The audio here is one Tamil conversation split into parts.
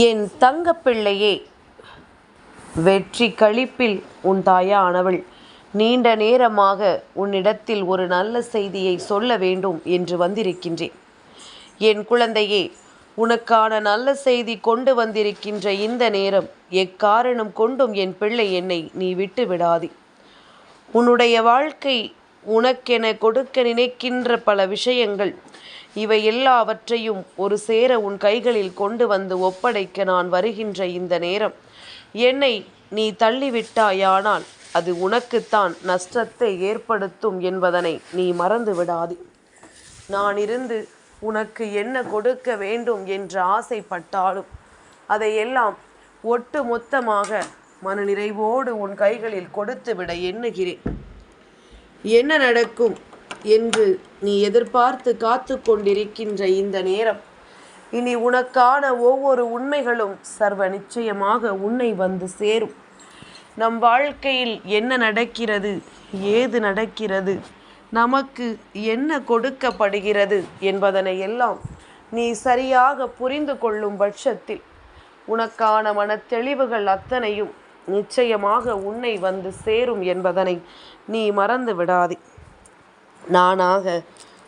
என் தங்கப்பிள்ளையே வெற்றி களிப்பில் உன் தாயானவள் நீண்ட நேரமாக உன்னிடத்தில் ஒரு நல்ல செய்தியை சொல்ல வேண்டும் என்று வந்திருக்கின்றேன். என் குழந்தையே உனக்கான நல்ல செய்தி கொண்டு வந்திருக்கின்ற இந்த நேரம் எக்காரணம் கொண்டும் என் பிள்ளை என்னை நீ விட்டு விடாதே. உன்னுடைய வாழ்க்கை உனக்கென கொடுக்க நினைக்கின்ற பல விஷயங்கள் இவை எல்லாவற்றையும் ஒரு சேர உன் கைகளில் கொண்டு வந்து ஒப்படைக்க நான் வருகின்ற இந்த நேரம். என்னை நீ தள்ளிவிட்டாயானால் அது உனக்குத்தான் நஷ்டத்தை ஏற்படுத்தும் என்பதனை நீ மறந்து விடாது நான் இருந்து உனக்கு என்ன கொடுக்க வேண்டும் என்று ஆசைப்பட்டாலும் அதையெல்லாம் ஒட்டு மொத்தமாக மனநிறைவோடு உன் கைகளில் கொடுத்துவிட எண்ணுகிறேன். என்ன நடக்கும்? என்று நீ எதிர்பார்த்து காத்து கொண்டிருக்கின்ற இந்த நேரம். இனி உனக்கான ஒவ்வொரு உண்மைகளும் சர்வ நிச்சயமாக உன்னை வந்து சேரும். நம் வாழ்க்கையில் என்ன நடக்கிறது ஏது நடக்கிறது நமக்கு என்ன கொடுக்கப்படுகிறது என்பதனை எல்லாம் நீ சரியாக புரிந்து கொள்ளும் பட்சத்தில் உனக்கான மனத்தெளிவுகள் அத்தனையும் நிச்சயமாக உன்னை வந்து சேரும் என்பதனை நீ மறந்து விடாதே. நானாக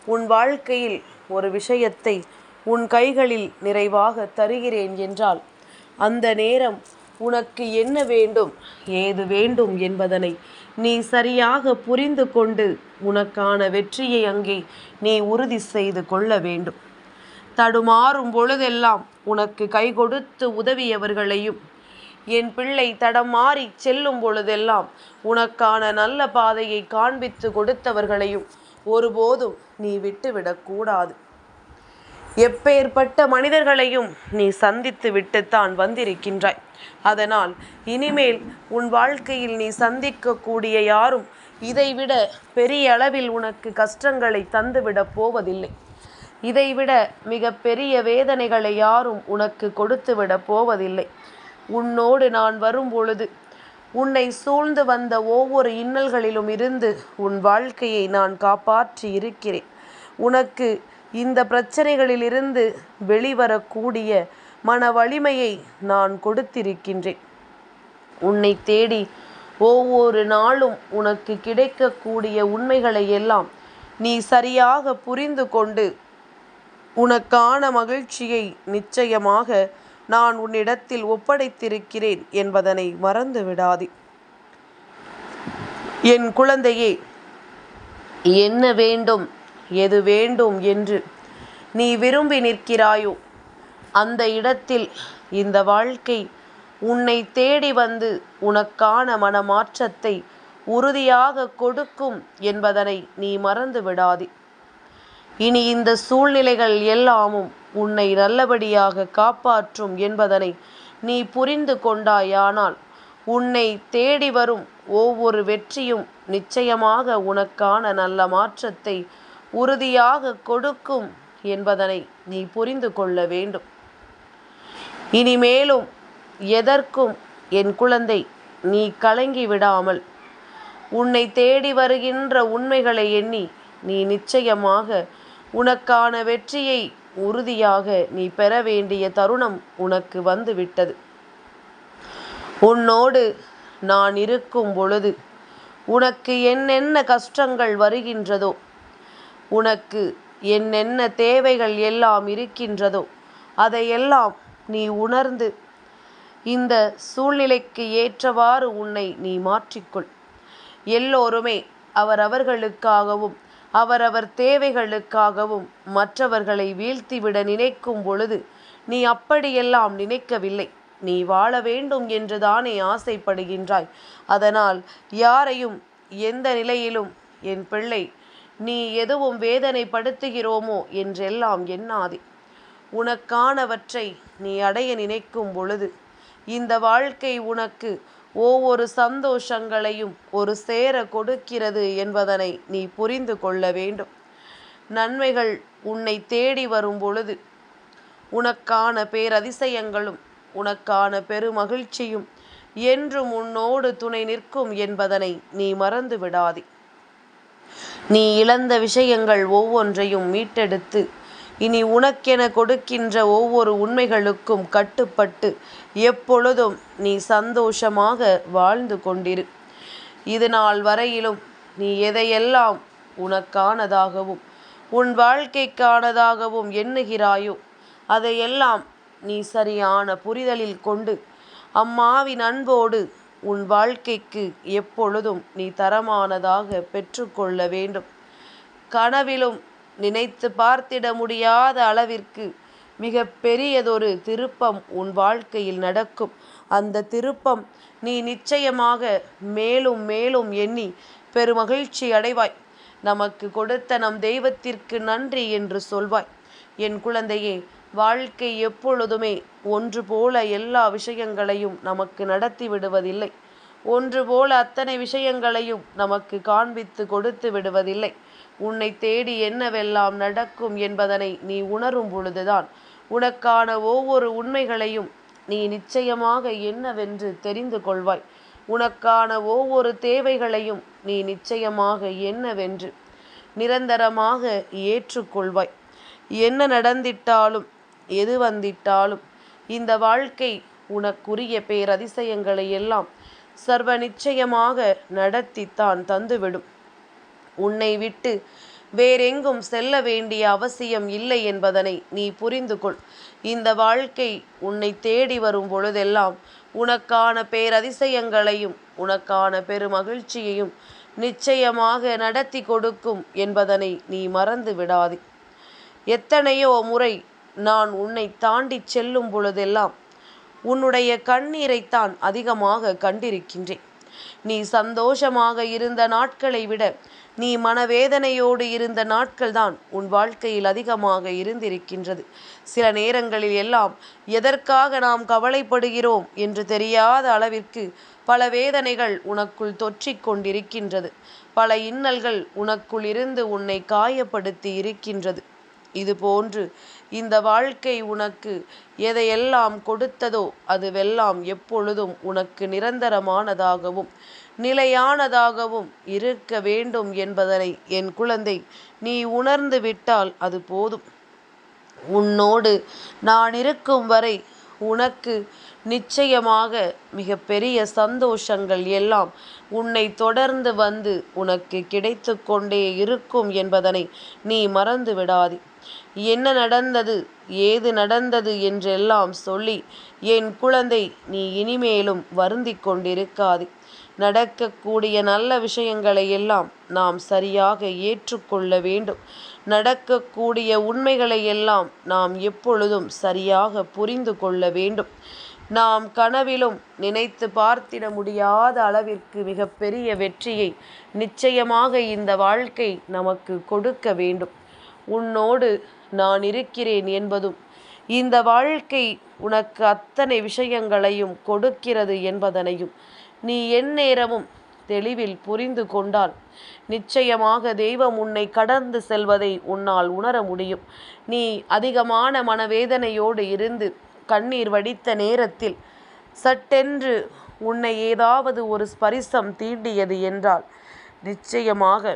உன் வாழ்க்கையில் ஒரு விஷயத்தை உன் கைகளில் நிறைவாக தருகிறேன் என்றால் அந்த நேரம் உனக்கு என்ன வேண்டும் ஏது வேண்டும் என்பதனை நீ சரியாக புரிந்து கொண்டு உனக்கான வெற்றியை அங்கே நீ உறுதி செய்து கொள்ள வேண்டும். தடுமாறும் பொழுதெல்லாம் உனக்கு கை கொடுத்து உதவியவர்களையும் என் பிள்ளை தடமாறி செல்லும் பொழுதெல்லாம் உனக்கான நல்ல பாதையை காண்பித்து கொடுத்தவர்களையும் ஒருபோதும் நீ விட்டுவிடக்கூடாது எப்பேற்பட்ட மனிதர்களையும் நீ சந்தித்து விட்டுத்தான் வந்திருக்கின்றாய். அதனால் இனிமேல் உன் வாழ்க்கையில் நீ சந்திக்கக்கூடிய யாரும் இதைவிட பெரிய அளவில் உனக்கு கஷ்டங்களை தந்துவிடப் போவதில்லை. இதைவிட மிக பெரிய வேதனைகளை யாரும் உனக்கு கொடுத்துவிடப் போவதில்லை. உன்னோடு நான் வரும் பொழுது உன்னை சூழ்ந்து வந்த ஒவ்வொரு இன்னல்களிலும் இருந்து உன் வாழ்க்கையை நான் காப்பாற்றி இருக்கிறேன். உனக்கு இந்த பிரச்சனைகளிலிருந்து வெளிவரக்கூடிய மன வலிமையை நான் கொடுத்திருக்கின்றேன். உன்னை தேடி ஒவ்வொரு நாளும் உனக்கு கிடைக்கக்கூடிய உண்மைகளை எல்லாம் நீ சரியாக புரிந்து கொண்டு உனக்கான மகிழ்ச்சியை நிச்சயமாக நான் உன்னிடத்தில் ஒப்படைத்திருக்கிறேன் என்பதனை மறந்து விடாதே என் குழந்தையே என்ன வேண்டும் எது வேண்டும் என்று நீ விரும்பி நிற்கிறாயோ அந்த இடத்தில் இந்த வாழ்க்கை உன்னை தேடி வந்து உனக்கான மனமாற்றத்தை உறுதியாக கொடுக்கும் என்பதனை நீ மறந்து விடாதே இனி இந்த சூழ்நிலைகள் எல்லாமும் உன்னை நல்லபடியாக காப்பாற்றும் என்பதனை நீ புரிந்து கொண்டாயானால் உன்னை தேடி வரும் ஒவ்வொரு வெற்றியும் நிச்சயமாக உனக்கான நல்ல மாற்றத்தை உறுதியாக கொடுக்கும் என்பதனை நீ புரிந்து கொள்ள வேண்டும். இனிமேலும் எதற்கும் என் குழந்தை நீ கலங்கி விடாமல் உன்னை தேடி வருகின்ற உண்மைகளை எண்ணி நீ நிச்சயமாக உனக்கான வெற்றியை உறுதியாக நீ பெற வேண்டிய தருணம் உனக்கு வந்துவிட்டது. உன்னோடு நான் இருக்கும் பொழுது உனக்கு என்னென்ன கஷ்டங்கள் வருகின்றதோ உனக்கு என்னென்ன தேவைகள் எல்லாம் இருக்கின்றதோ அதையெல்லாம் நீ உணர்ந்து இந்த சூழ்நிலைக்கு ஏற்றவாறு உன்னை நீ மாற்றிக்கொள். எல்லோருமே அவரவர்களுக்காகவும் அவரவர் தேவைகளுக்காகவும் மற்றவர்களை வீழ்த்திவிட நினைக்கும் பொழுது நீ அப்படியெல்லாம் நினைக்கவில்லை. நீ வாழ வேண்டும் என்று தானே ஆசைப்படுகின்றாய். அதனால் யாரையும் எந்த நிலையிலும் என் பிள்ளை நீ எதுவும் வேதனைப்படுத்துகிறோமோ என்றெல்லாம் எண்ணாதே. உனக்கானவற்றை நீ அடைய நினைக்கும் பொழுது இந்த வாழ்க்கை உனக்கு ஒவ்வொரு சந்தோஷங்களையும் ஒரு சேர கொடுக்கிறது என்பதனை நீ புரிந்து கொள்ள வேண்டும். நன்மைகள் உன்னை தேடி வரும் பொழுது உனக்கான பேரதிசயங்களும் உனக்கான பெருமகிழ்ச்சியும் என்றும் உன்னோடு துணை நிற்கும் என்பதனை நீ மறந்து விடாதே நீ இழந்த விஷயங்கள் ஒவ்வொன்றையும் மீட்டெடுத்து இனி உனக்கென கொடுக்கின்ற ஒவ்வொரு உண்மைகளுக்கும் கட்டுப்பட்டு எப்பொழுதும் நீ சந்தோஷமாக வாழ்ந்து கொண்டிரு. இது நாள் வரையிலும் நீ எதையெல்லாம் உனக்கானதாகவும் உன் வாழ்க்கைக்கானதாகவும் எண்ணுகிறாயோ அதையெல்லாம் நீ சரியான புரிதலில் கொண்டு அம்மாவின் அன்போடு உன் வாழ்க்கைக்கு எப்பொழுதும் நீ தரமானதாக பெற்றுக்கொள்ள வேண்டும். கனவிலும் நினைத்து பார்த்திட முடியாத அளவிற்கு மிக பெரியதொரு திருப்பம் உன் வாழ்க்கையில் நடக்கும். அந்த திருப்பம் நீ நிச்சயமாக மேலும் மேலும் எண்ணி பெருமகிழ்ச்சி அடைவாய். நமக்கு கொடுத்த நம் தெய்வத்திற்கு நன்றி என்று சொல்வாய். என் குழந்தையே வாழ்க்கை எப்பொழுதுமே ஒன்று போல எல்லா விஷயங்களையும் நமக்கு நடத்தி விடுவதில்லை. ஒன்று போல அத்தனை விஷயங்களையும் நமக்கு காண்பித்து கொடுத்து விடுவதில்லை. உன்னை தேடி என்னவெல்லாம் நடக்கும் என்பதனை நீ உணரும் பொழுதுதான். உனக்கான ஒவ்வொரு உண்மைகளையும் நீ நிச்சயமாக என்னவென்று தெரிந்து கொள்வாய். உனக்கான ஒவ்வொரு தேவைகளையும் நீ நிச்சயமாக என்னவென்று நிரந்தரமாக ஏற்றுக்கொள்வாய். என்ன நடந்திட்டாலும் எது வந்திட்டாலும் இந்த வாழ்க்கை உனக்குரிய பேரதிசயங்களை எல்லாம் சர்வ நிச்சயமாக நடத்தித்தான் தந்துவிடும். உன்னை விட்டு வேறெங்கும் செல்ல வேண்டிய அவசியம் இல்லை என்பதனை நீ புரிந்து கொள். இந்த வாழ்க்கை உன்னை தேடி வரும் பொழுதெல்லாம் உனக்கான பேரதிசயங்களையும் உனக்கான பெருமகிழ்ச்சியையும் நிச்சயமாக நடத்தி கொடுக்கும் என்பதனை நீ மறந்து விடாதே. எத்தனையோ முறை நான் உன்னை தாண்டி செல்லும் பொழுதெல்லாம் உன்னுடைய கண்ணீரைத்தான் அதிகமாக கண்டிருக்கின்றேன். நீ சந்தோஷமாக இருந்த நாட்களை விட நீ மனவேதனையோடு இருந்த நாட்கள்தான் உன் வாழ்க்கையில் அதிகமாக இருந்திருக்கின்றது. சில நேரங்களில் எல்லாம் எதற்காக நாம் கவலைப்படுகிறோம் என்று தெரியாத அளவிற்கு பல வேதனைகள் உனக்குள் தொற்றிக் கொண்டிருக்கின்றது. பல இன்னல்கள் உனக்குள் இருந்து உன்னை காயப்படுத்தி இருக்கின்றது. இதுபோன்று இந்த வாழ்க்கை உனக்கு எதையெல்லாம் கொடுத்ததோ அதுவெல்லாம் எப்பொழுதும் உனக்கு நிரந்தரமானதாகவும் நிலையானதாகவும் இருக்க வேண்டும் என்பதனை என் குழந்தை நீ உணர்ந்து விட்டால் அது போதும். உன்னோடு நான் இருக்கும் வரை உனக்கு நிச்சயமாக மிகப்பெரிய சந்தோஷங்கள் எல்லாம் உன்னை தொடர்ந்து வந்து உனக்கு கிடைத்து கொண்டே இருக்கும் என்பதனை நீ மறந்து விடாதே. என்ன நடந்தது ஏது நடந்தது என்றெல்லாம் சொல்லி என் குழந்தை நீ இனிமேலும் வருந்தி கொண்டிருக்காதே. நடக்கக்கூடிய நல்ல விஷயங்களை எல்லாம் நாம் சரியாக ஏற்றுக்கொள்ள வேண்டும். நடக்கக்கூடிய உண்மைகளை எல்லாம் நாம் எப்பொழுதும் சரியாக புரிந்து கொள்ள வேண்டும். நாம் கனவிலும் நினைத்து பார்த்திட முடியாத அளவிற்கு மிகப்பெரிய வெற்றியை நிச்சயமாக இந்த வாழ்க்கை நமக்கு கொடுக்க வேண்டும். உன்னோடு நான் இருக்கிறேன் என்பதும் இந்த வாழ்க்கை உனக்கு அத்தனை விஷயங்களையும் கொடுக்கிறது என்பதனையும் நீ எந்நேரமும் தெளிவில் புரிந்து கொண்டால். நிச்சயமாக தெய்வம் உன்னை கடந்து செல்வதை உன்னால் உணர முடியும். நீ அதிகமான மனவேதனையோடு இருந்து கண்ணீர் வடித்த நேரத்தில் சட்டென்று உன்னை ஏதாவது ஒரு ஸ்பரிசம் தீண்டியது என்றால் நிச்சயமாக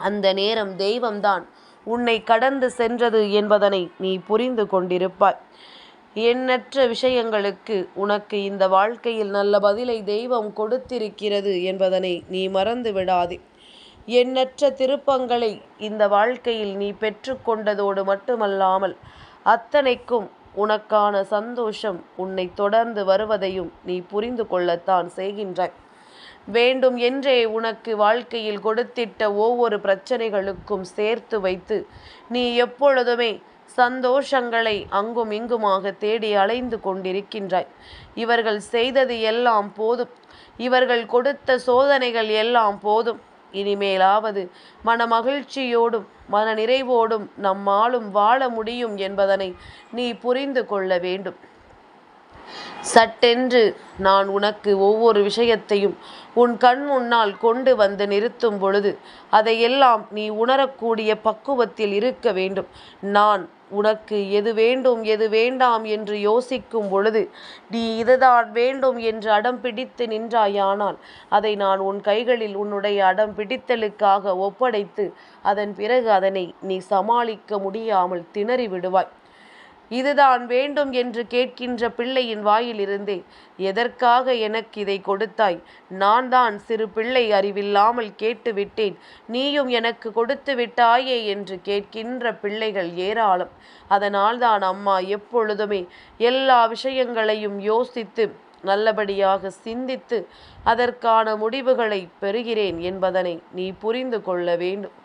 அந்த நேரம் தெய்வம்தான் உன்னை கடந்து சென்றது என்பதனை நீ புரிந்து கொண்டிருப்பாய். எண்ணற்ற விஷயங்களுக்கு உனக்கு இந்த வாழ்க்கையில் நல்ல பதிலை தெய்வம் கொடுத்திருக்கிறது என்பதனை நீ மறந்து விடாதே. எண்ணற்ற திருப்பங்களை இந்த வாழ்க்கையில் நீ பெற்றுக்கொண்டதோடு மட்டுமல்லாமல் அத்தனைக்கும் உனக்கான சந்தோஷம் உன்னை தொடர்ந்து வருவதையும் நீ புரிந்து கொள்ளத்தான் செய்கின்றாய். வேண்டும் என்றே உனக்கு வாழ்க்கையில் கொடுத்திட்ட ஒவ்வொரு பிரச்சனைகளுக்கும் சேர்த்து வைத்து நீ எப்பொழுதுமே சந்தோஷங்களை அங்கும் இங்குமாக தேடி அலைந்து கொண்டிருக்கின்றாய். இவர்கள் செய்தது எல்லாம் போதும். இவர்கள் கொடுத்த சோதனைகள் எல்லாம் போதும். இனிமேலாவது மன மகிழ்ச்சியோடும் மன நிறைவோடும் நம்மாலும் வாழ முடியும் என்பதனை நீ புரிந்து கொள்ள வேண்டும். சட்டென்று நான் உனக்கு ஒவ்வொரு விஷயத்தையும் உன் கண் முன்னால் கொண்டு வந்து நிறுத்தும் பொழுது அதையெல்லாம் நீ உணரக்கூடிய பக்குவத்தில் இருக்க வேண்டும். நான் உனக்கு எது வேண்டும் எது வேண்டாம் என்று யோசிக்கும் பொழுது நீ இதுதான் வேண்டும் என்று அடம் பிடித்து நின்றாயானால் அதை நான் உன் கைகளில் உன்னுடைய அடம் பிடித்தலுக்காக ஒப்படைத்து அதன் பிறகு அதனை நீ சமாளிக்க முடியாமல் திணறி விடுவாய் இதுதான் வேண்டும் என்று கேட்கின்ற பிள்ளையின் வாயிலிருந்தே எதற்காக எனக்கு இதை கொடுத்தாய்? நான் தான் சிறு பிள்ளை அறிவில்லாமல் கேட்டு விட்டேன் நீயும் எனக்கு கொடுத்து விட்டாயே என்று கேட்கின்ற பிள்ளைகள் ஏராளம். அதனால்தான் அம்மா எப்பொழுதுமே எல்லா விஷயங்களையும் யோசித்து நல்லபடியாக சிந்தித்து அதற்கான முடிவுகளை பெறுகிறேன் என்பதனை நீ புரிந்து கொள்ள வேண்டும்.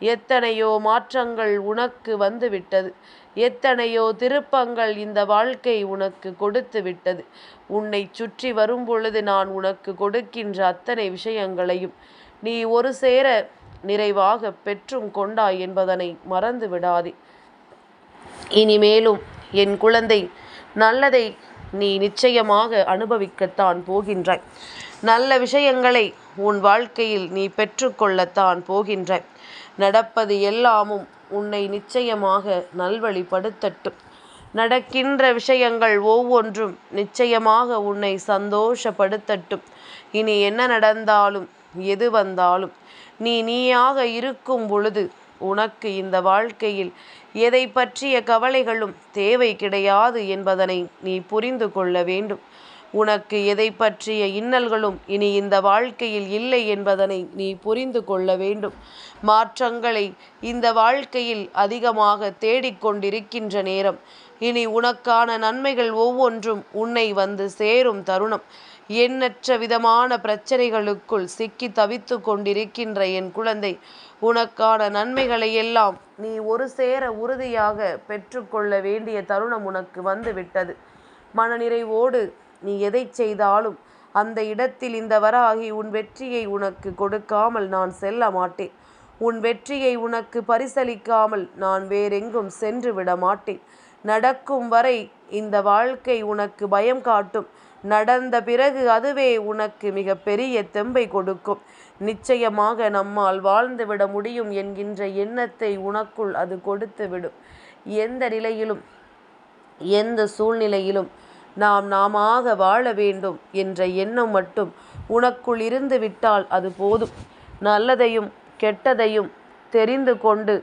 எத்தனையோ மாற்றங்கள் உனக்கு வந்துவிட்டது. எத்தனையோ திருப்பங்கள் இந்த வாழ்க்கை உனக்கு கொடுத்து விட்டது. உன்னை சுற்றி வரும்பொழுது நான் உனக்கு கொடுக்கின்ற அத்தனை விஷயங்களையும் நீ ஒரு சேர நிறைவாக பெற்றும் கொண்டாய் என்பதனை மறந்து விடாதே. இனிமேலும் என் குழந்தை நல்லதை நீ நிச்சயமாக அனுபவிக்கத்தான் போகின்றாய். நல்ல விஷயங்களை உன் வாழ்க்கையில் நீ பெற்றுக்கொள்ளத்தான் போகின்றாய் நடப்பது எல்லாமும் உன்னை நிச்சயமாக நல்வழிப்படுத்தட்டும். நடக்கின்ற விஷயங்கள் ஒவ்வொன்றும் நிச்சயமாக உன்னை சந்தோஷப்படுத்தட்டும். இனி என்ன நடந்தாலும் எது வந்தாலும் நீ நீயாக இருக்கும் பொழுது உனக்கு இந்த வாழ்க்கையில் எதை பற்றிய கவலைகளும் தேவை கிடையாது என்பதனை நீ புரிந்து கொள்ள வேண்டும். உனக்கு எதை பற்றிய இன்னல்களும் இனி இந்த வாழ்க்கையில் இல்லை என்பதனை நீ புரிந்து கொள்ள வேண்டும். மாற்றங்களை இந்த வாழ்க்கையில் அதிகமாக தேடிக்கொண்டிருக்கின்ற நேரம். இனி உனக்கான நன்மைகள் ஒவ்வொன்றும் உன்னை வந்து சேரும் தருணம். எண்ணற்ற விதமான பிரச்சனைகளுக்குள் சிக்கி தவித்து கொண்டிருக்கின்ற என் குழந்தை உனக்கான நன்மைகளை எல்லாம் நீ ஒரு சேர உறுதியாக பெற்றுக்கொள்ள வேண்டிய தருணம் உனக்கு வந்து விட்டது. மனநிறைவோடு நீ எதை செய்தாலும் அந்த இடத்தில் இந்த வராகி உன் வெற்றியை உனக்கு கொடுக்காமல் நான் செல்ல மாட்டேன். உன் வெற்றியை உனக்கு பரிசளிக்காமல் நான் வேறெங்கும் சென்று விட மாட்டேன். நடக்கும் வரை இந்த வாழ்க்கை உனக்கு பயம் காட்டும். நடந்த பிறகு அதுவே உனக்கு மிக பெரிய தெம்பை கொடுக்கும். நிச்சயமாக நம்மால் வாழ்ந்துவிட முடியும் என்கின்ற எண்ணத்தை உனக்குள் அது கொடுத்து விடும் எந்த நிலையிலும் எந்த சூழ்நிலையிலும் நாம் நாமாக வாழ வேண்டும் என்ற எண்ணம் மட்டும் உனக்குள் இருந்து விட்டால் அது போதும். நல்லதையும் கெட்டதையும் தெரிந்து கொண்டு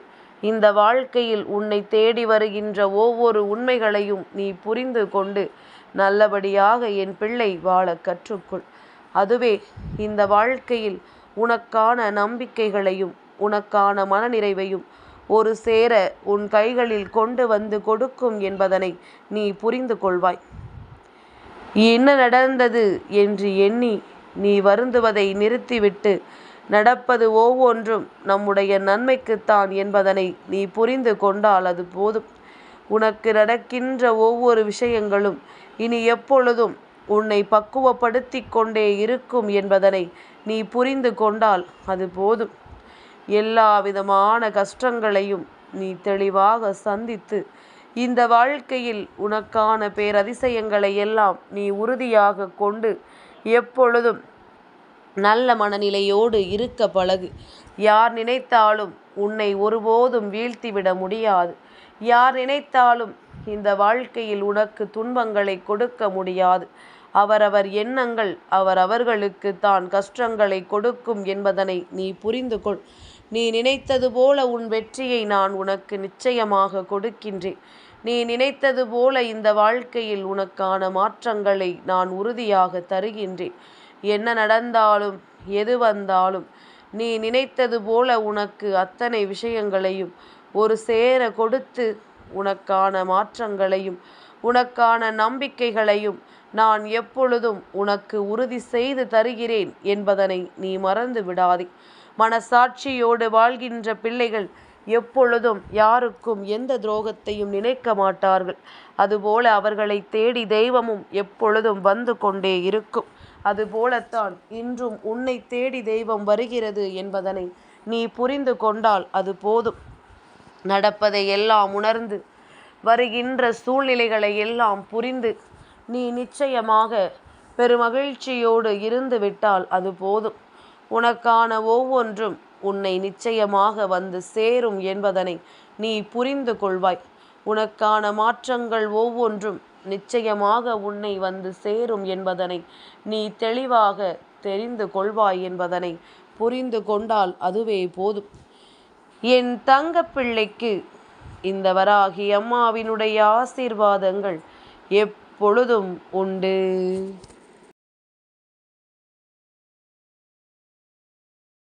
இந்த வாழ்க்கையில் உன்னை தேடி வருகின்ற ஒவ்வொரு உண்மைகளையும் நீ புரிந்து கொண்டு நல்லபடியாக என் பிள்ளை வாழ கற்றுக்கொள். அதுவே இந்த வாழ்க்கையில் உனக்கான நம்பிக்கைகளையும் உனக்கான மனநிறைவையும் ஒரு சேர உன் கைகளில் கொண்டு வந்து கொடுக்கும் என்பதனை நீ புரிந்து கொள்வாய். என்ன நடந்தது என்று எண்ணி நீ வருந்துவதை நிறுத்திவிட்டு நடப்பது ஒவ்வொன்றும் நம்முடைய நன்மைக்குத்தான் என்பதனை நீ புரிந்து கொண்டால் அது போதும். உனக்கு நடக்கின்ற ஒவ்வொரு விஷயங்களும் இனி எப்பொழுதும் உன்னை பக்குவப்படுத்தி கொண்டே இருக்கும் என்பதனை நீ புரிந்து கொண்டால் அது போதும். எல்லா விதமான கஷ்டங்களையும் நீ தெளிவாக சந்தித்து இந்த வாழ்க்கையில் உனக்கான பேரதிசயங்களை எல்லாம் நீ உறுதியாக கொண்டு எப்பொழுதும் நல்ல மனநிலையோடு இருக்க பழகு. யார் நினைத்தாலும் உன்னை ஒருபோதும் வீழ்த்திவிட முடியாது. யார் நினைத்தாலும் இந்த வாழ்க்கையில் உனக்கு துன்பங்களை கொடுக்க முடியாது. அவரவர் எண்ணங்கள் அவரவர்களுக்கு தான் கஷ்டங்களை கொடுக்கும் என்பதனை நீ புரிந்து கொள் நீ நினைத்தது போல உன் வெற்றியை நான் உனக்கு நிச்சயமாக கொடுக்கின்றேன். நீ நினைத்தது போல இந்த வாழ்க்கையில் உனக்கான மாற்றங்களை நான் உறுதியாக தருகின்றேன். என்ன நடந்தாலும் எது வந்தாலும் நீ நினைத்தது போல உனக்கு அத்தனை விஷயங்களையும் ஒரு சேர கொடுத்து உனக்கான மாற்றங்களையும் உனக்கான நம்பிக்கைகளையும் நான் எப்பொழுதும் உனக்கு உறுதி செய்து தருகிறேன் என்பதனை நீ மறந்து விடாதே. மனசாட்சியோடு வாழ்கின்ற பிள்ளைகள் எப்பொழுதும் யாருக்கும் எந்த துரோகத்தையும் நினைக்க மாட்டார்கள். அதுபோல அவர்களை தேடி தெய்வமும் எப்பொழுதும் வந்து கொண்டே இருக்கும். அதுபோலத்தான் இன்றும் உன்னை தேடி தெய்வம் வருகிறது என்பதனை நீ புரிந்து கொண்டால் அது போதும். நடப்பதை எல்லாம் உணர்ந்து வருகின்ற சூழ்நிலைகளை எல்லாம் புரிந்து நீ நிச்சயமாக பெருமகிழ்ச்சியோடு இருந்து விட்டால் அது போதும். உனக்கான ஒவ்வொன்றும் உன்னை நிச்சயமாக வந்து சேரும் என்பதனை நீ புரிந்து கொள்வாய். உனக்கான மாற்றங்கள் ஒவ்வொன்றும் நிச்சயமாக உன்னை வந்து சேரும் என்பதனை நீ தெளிவாக தெரிந்து கொள்வாய் என்பதனை புரிந்து கொண்டால் அதுவே போதும். என் தங்க பிள்ளைக்கு இந்த வராகி அம்மாவினுடைய ஆசீர்வாதங்கள் எப்பொழுதும் உண்டு.